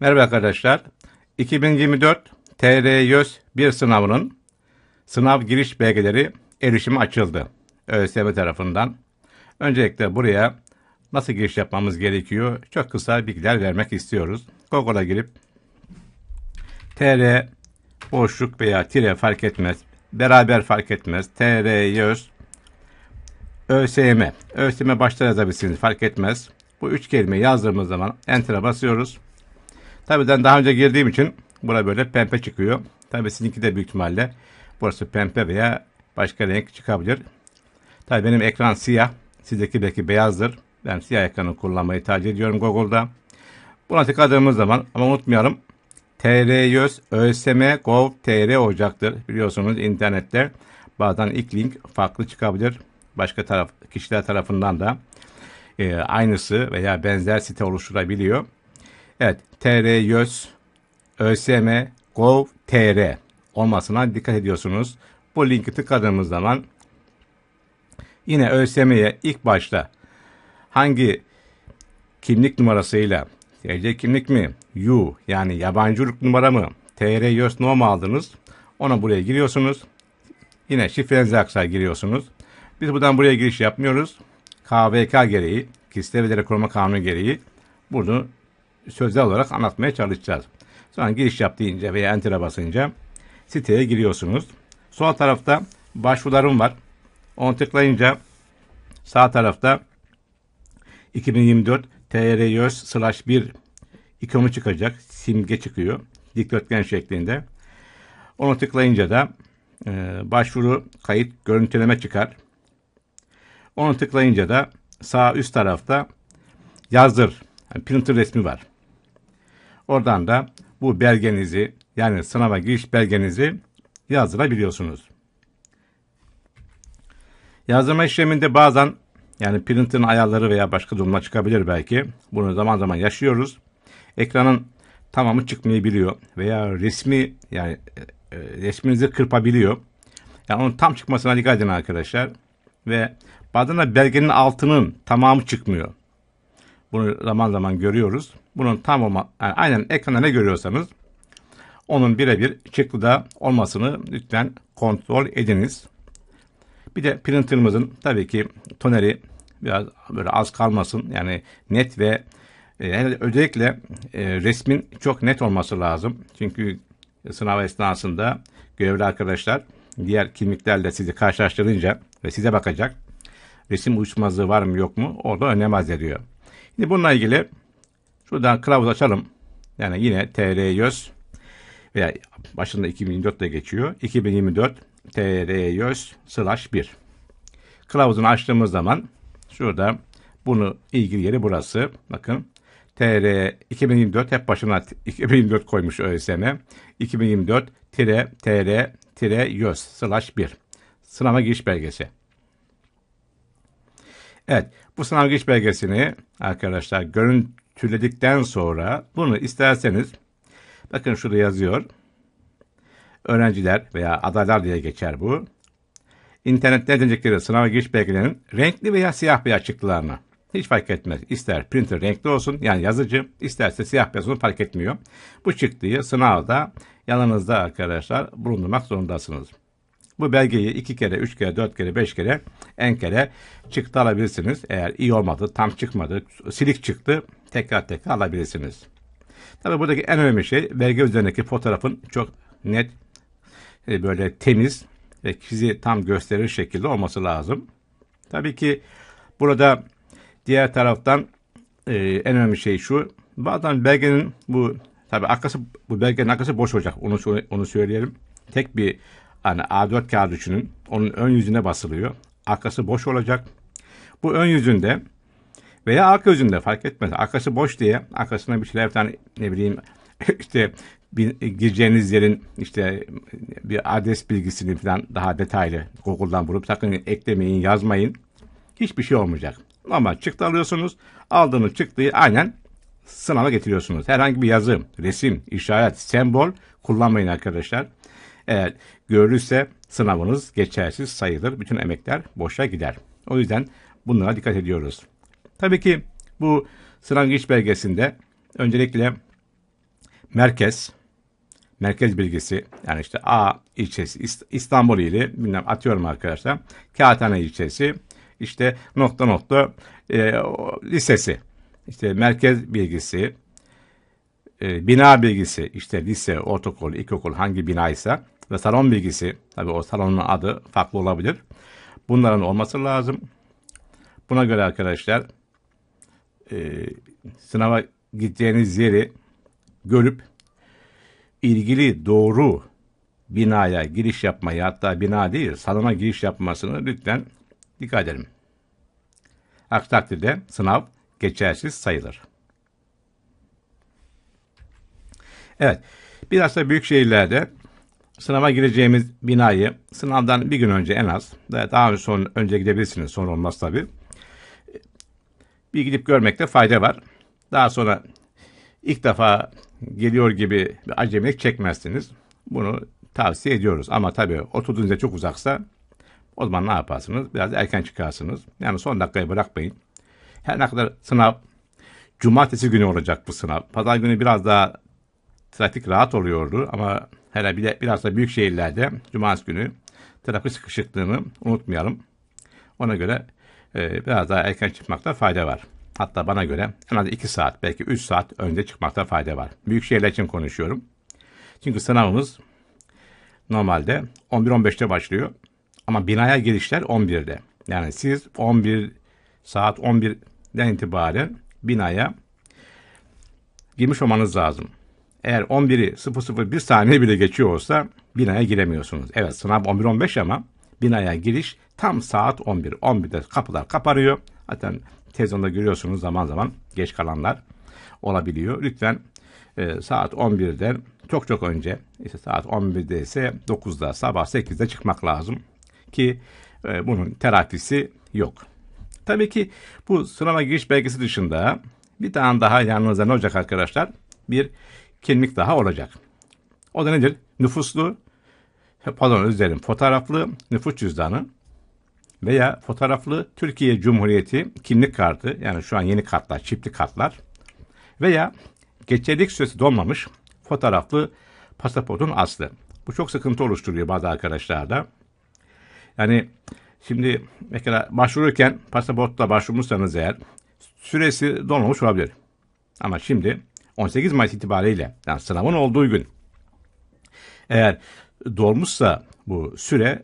Merhaba arkadaşlar. 2024 TR YÖS 1 sınavının sınav giriş belgeleri erişimi açıldı. ÖSYM tarafından. Öncelikle buraya nasıl giriş yapmamız gerekiyor? Çok kısa bilgiler vermek istiyoruz. Google'a girip TR boşluk veya tire fark etmez. Beraber fark etmez. TR YÖS ÖSYM. ÖSYM başta yazabilirsiniz fark etmez. Bu üç kelime yazdığımız zaman Enter'a basıyoruz. Tabii ben daha önce girdiğim için bura böyle pembe çıkıyor. Tabii sizinki de büyük ihtimalle burası pembe veya başka renk çıkabilir. Tabii benim ekran siyah. Sizdeki belki beyazdır. Ben siyah ekranı kullanmayı tercih ediyorum Google'da. Buna tıkladığımız zaman ama unutmayalım TR YÖS ÖSYM Gov TR olacaktır. Biliyorsunuz internette bazen ilk link farklı çıkabilir. Başka taraf kişiler tarafından da e, aynısı veya benzer site oluşturabiliyor. Evet, TR YÖS ÖSYM Gov TR olmasına dikkat ediyorsunuz. Bu linki tıkladığımız zaman yine ÖSYM'ye ilk başta hangi kimlik numarasıyla TC kimlik mi, U yani yabancılık numara mı, TR YÖS no mu aldınız? Ona buraya giriyorsunuz. Yine şifrenizi aksa giriyorsunuz. Biz buradan buraya giriş yapmıyoruz. KVK gereği, Kişisel Verileri Koruma Kanunu gereği bunu sözler olarak anlatmaya çalışacağız. Sonra giriş yap deyince veya enter'a basınca siteye giriyorsunuz. Sol tarafta başvurularım var. Onu tıklayınca sağ tarafta 2024 TR YÖS slash 1 ikonu çıkacak. Simge çıkıyor. Dikdörtgen şeklinde. Onu tıklayınca da e, başvuru kayıt görüntüleme çıkar. Onu tıklayınca da sağ üst tarafta yazdır. Yani printer resmi var. Oradan da bu belgenizi yani sınava giriş belgenizi yazdırabiliyorsunuz. Yazdırma işleminde bazen yani printer'ın ayarları veya başka durumlar çıkabilir belki. Bunu zaman zaman yaşıyoruz. Ekranın tamamı çıkmayabiliyor veya resmi yani e, resminizi kırpabiliyor. Yani onun tam çıkmasına dikkat edin arkadaşlar. Ve bazen de belgenin altının tamamı çıkmıyor. Bunu zaman zaman görüyoruz. Bunun tam olma, yani aynen ekranda ne görüyorsanız onun birebir çıktıda olmasını lütfen kontrol ediniz. Bir de printer'ımızın tabii ki toneri biraz böyle az kalmasın. Yani net ve e, özellikle e, resmin çok net olması lazım. Çünkü sınav esnasında görevli arkadaşlar diğer kimliklerle sizi karşılaştırınca ve size bakacak resim uyuşmazlığı var mı yok mu orada önem arz ediyor. Şimdi bununla ilgili şuradan kılavuz açalım. Yani yine TR YÖS veya başında 2024 de geçiyor. 2024 TR YÖS slash 1. Kılavuzunu açtığımız zaman şurada bunu ilgili yeri burası. Bakın TR 2024 hep başına 2024 koymuş ÖSYM. 2024 tire TR tire YÖS slash 1. Sınava giriş belgesi. Evet, bu sınav giriş belgesini arkadaşlar görüntüledikten sonra bunu isterseniz bakın şurada yazıyor. Öğrenciler veya adaylar diye geçer bu. İnternette edinecekleri sınav giriş belgelerinin renkli veya siyah beyaz çıktılarını hiç fark etmez. İster printer renkli olsun yani yazıcı, isterse siyah beyaz olsun fark etmiyor. Bu çıktığı sınavda yanınızda arkadaşlar bulundurmak zorundasınız. Bu belgeyi iki kere, üç kere, dört kere, beş kere en kere çıktı alabilirsiniz. Eğer iyi olmadı, tam çıkmadı, silik çıktı tekrar tekrar alabilirsiniz. Tabii buradaki en önemli şey belge üzerindeki fotoğrafın çok net, e, böyle temiz ve sizi tam gösterir şekilde olması lazım. Tabii ki burada diğer taraftan e, en önemli şey şu. Bazen belgenin bu tabii arkası bu belgenin arkası boş olacak. Onu onu söyleyelim. Tek bir hani A4 kağıt düşünün. Onun ön yüzüne basılıyor. Arkası boş olacak. Bu ön yüzünde veya arka yüzünde fark etmez. Arkası boş diye arkasına bir şeyler falan ne bileyim işte bir, gireceğiniz yerin işte bir adres bilgisini falan daha detaylı Google'dan bulup sakın eklemeyin, yazmayın. Hiçbir şey olmayacak. Ama çıktı alıyorsunuz. Aldığınız çıktığı aynen sınava getiriyorsunuz. Herhangi bir yazı, resim, işaret, sembol kullanmayın arkadaşlar. Eğer görülürse sınavınız geçersiz sayılır. Bütün emekler boşa gider. O yüzden bunlara dikkat ediyoruz. Tabii ki bu sınav giriş belgesinde öncelikle merkez, merkez bilgisi yani işte A ilçesi İst- İstanbul ili bilmem atıyorum arkadaşlar. Kağıthane ilçesi işte nokta nokta e, lisesi işte merkez bilgisi e, bina bilgisi işte lise, ortaokul, ilkokul hangi binaysa ve salon bilgisi tabii o salonun adı farklı olabilir. Bunların olması lazım. Buna göre arkadaşlar e, sınava gideceğiniz yeri görüp ilgili doğru binaya giriş yapmayı hatta bina değil salona giriş yapmasını lütfen dikkat edelim. Aksi takdirde sınav geçersiz sayılır. Evet, biraz da büyük şehirlerde sınava gireceğimiz binayı sınavdan bir gün önce en az, daha son, önce gidebilirsiniz, sonra olmaz tabii. Bir gidip görmekte fayda var. Daha sonra ilk defa geliyor gibi bir acemilik çekmezsiniz. Bunu tavsiye ediyoruz. Ama tabii oturduğunuz yer çok uzaksa o zaman ne yaparsınız? Biraz erken çıkarsınız. Yani son dakikayı bırakmayın. Her ne kadar sınav cumartesi günü olacak bu sınav. Pazar günü biraz daha trafik rahat oluyordu ama hele bir de biraz da büyük şehirlerde cumartesi günü trafik sıkışıklığını unutmayalım. Ona göre e, biraz daha erken çıkmakta fayda var. Hatta bana göre en az 2 saat belki 3 saat önce çıkmakta fayda var. Büyük şehirler için konuşuyorum. Çünkü sınavımız normalde 11-15'te başlıyor. Ama binaya girişler 11'de. Yani siz 11 saat 11'den itibaren binaya girmiş olmanız lazım. Eğer 11'i 001 saniye bile geçiyor olsa binaya giremiyorsunuz. Evet sınav 11-15 ama binaya giriş tam saat 11. 11'de kapılar kaparıyor. Zaten televizyonda görüyorsunuz zaman zaman geç kalanlar olabiliyor. Lütfen e, saat 11'den çok çok önce işte saat 11'de ise 9'da sabah 8'de çıkmak lazım ki e, bunun terapisi yok. Tabii ki bu sınava giriş belgesi dışında bir tane daha yanınızda ne olacak arkadaşlar? Bir kimlik daha olacak. O da nedir? Nüfuslu, pardon özür dilerim, fotoğraflı nüfus cüzdanı veya fotoğraflı Türkiye Cumhuriyeti kimlik kartı yani şu an yeni kartlar, çipli kartlar veya geçerlilik süresi dolmamış fotoğraflı pasaportun aslı. Bu çok sıkıntı oluşturuyor bazı arkadaşlarda. Yani şimdi mesela başvururken pasaportla başvurmuşsanız eğer süresi dolmamış olabilir. Ama şimdi 18 Mayıs itibariyle yani sınavın olduğu gün eğer dolmuşsa bu süre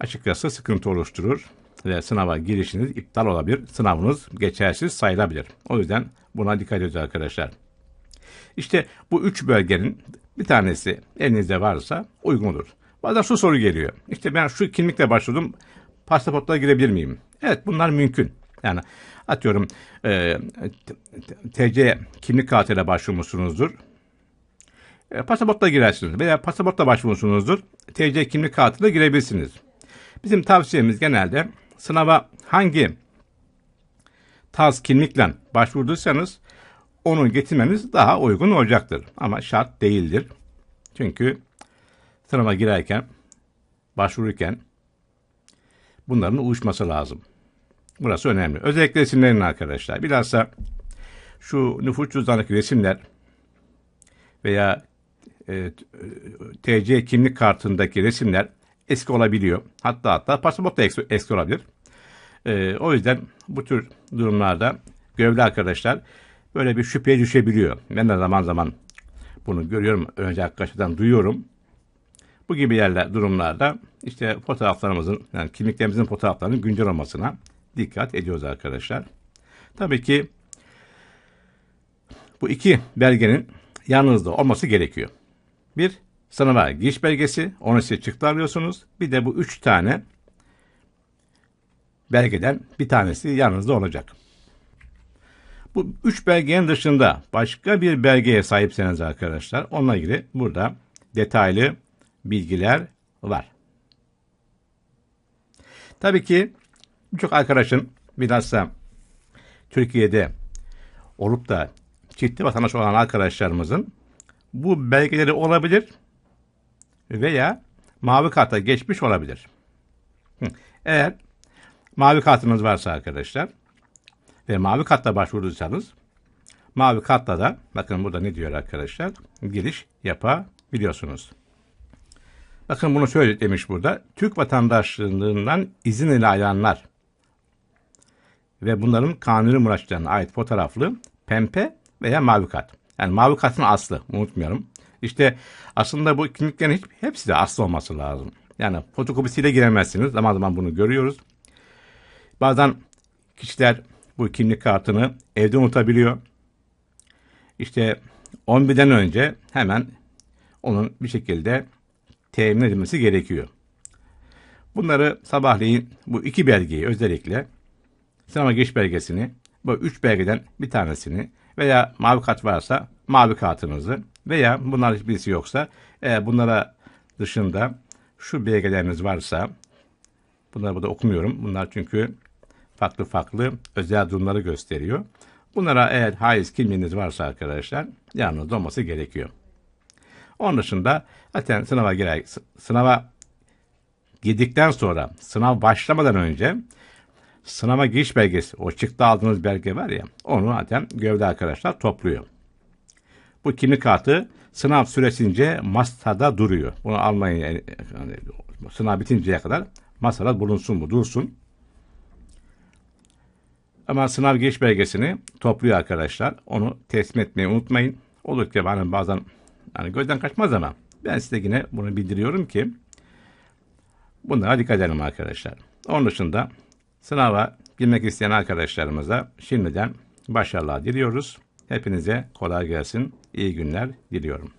açıkçası sıkıntı oluşturur ve sınava girişiniz iptal olabilir. Sınavınız geçersiz sayılabilir. O yüzden buna dikkat edin arkadaşlar. İşte bu üç bölgenin bir tanesi elinizde varsa uygundur. Bazen şu soru geliyor. İşte ben şu kimlikle başvurdum. Pasaportla girebilir miyim? Evet bunlar mümkün. Yani atıyorum e, TC kimlik kartıyla başvurmuşsunuzdur. E, pasaportla girersiniz veya pasaportla başvurmuşsunuzdur. TC kimlik kartıyla girebilirsiniz. Bizim tavsiyemiz genelde sınava hangi tarz kimlikle başvurduysanız onu getirmeniz daha uygun olacaktır. Ama şart değildir. Çünkü sınava girerken, başvururken bunların uyuşması lazım. Burası önemli. Özellikle resimlerin arkadaşlar. Bilhassa şu nüfus cüzdanındaki resimler veya e, TC kimlik kartındaki resimler eski olabiliyor. Hatta hatta pasaport da eski, eski olabilir. E, o yüzden bu tür durumlarda görevli arkadaşlar böyle bir şüpheye düşebiliyor. Ben de zaman zaman bunu görüyorum. Önce arkadaşlardan duyuyorum. Bu gibi yerler, durumlarda işte fotoğraflarımızın, yani kimliklerimizin fotoğraflarının güncel olmasına dikkat ediyoruz arkadaşlar. Tabii ki bu iki belgenin yanınızda olması gerekiyor. Bir, sınava giriş belgesi, onu size çıktı alıyorsunuz. Bir de bu üç tane belgeden bir tanesi yanınızda olacak. Bu üç belgenin dışında başka bir belgeye sahipseniz arkadaşlar, onunla ilgili burada detaylı bilgiler var. Tabii ki birçok arkadaşın bilhassa Türkiye'de olup da çiftli vatandaş olan arkadaşlarımızın bu belgeleri olabilir veya mavi karta geçmiş olabilir. Eğer mavi kartınız varsa arkadaşlar ve mavi kartla başvurduysanız mavi kartla da bakın burada ne diyor arkadaşlar? Giriş yapabiliyorsunuz. Bakın bunu şöyle demiş burada. Türk vatandaşlığından izin ile ayrılanlar ve bunların kanuni muraçlarına ait fotoğraflı pembe veya mavi kart. Yani mavi kartın aslı unutmayalım. İşte aslında bu kimliklerin hiç, hepsi de aslı olması lazım. Yani fotokopisiyle giremezsiniz. Zaman zaman bunu görüyoruz. Bazen kişiler bu kimlik kartını evde unutabiliyor. İşte 11'den önce hemen onun bir şekilde temin edilmesi gerekiyor. Bunları sabahleyin bu iki belgeyi özellikle sınava giriş belgesini bu üç belgeden bir tanesini veya mavi kart varsa mavi kartınızı veya bunlar hiçbirisi yoksa eğer bunlara dışında şu belgeleriniz varsa bunları burada okumuyorum. Bunlar çünkü farklı farklı özel durumları gösteriyor. Bunlara eğer haiz kimliğiniz varsa arkadaşlar yanınızda olması gerekiyor. Onun dışında zaten sınava girer, sınava girdikten sonra sınav başlamadan önce sınava giriş belgesi, o çıktı aldığınız belge var ya, onu zaten gövde arkadaşlar topluyor. Bu kimlik kartı sınav süresince masada duruyor. Bunu almayın, yani, sınav bitinceye kadar masada bulunsun bu, dursun. Ama sınav giriş belgesini topluyor arkadaşlar. Onu teslim etmeyi unutmayın. Olur ki hani bazen yani gözden kaçmaz ama ben size yine bunu bildiriyorum ki bunlara dikkat edelim arkadaşlar. Onun dışında sınava girmek isteyen arkadaşlarımıza şimdiden başarılar diliyoruz. Hepinize kolay gelsin. İyi günler diliyorum.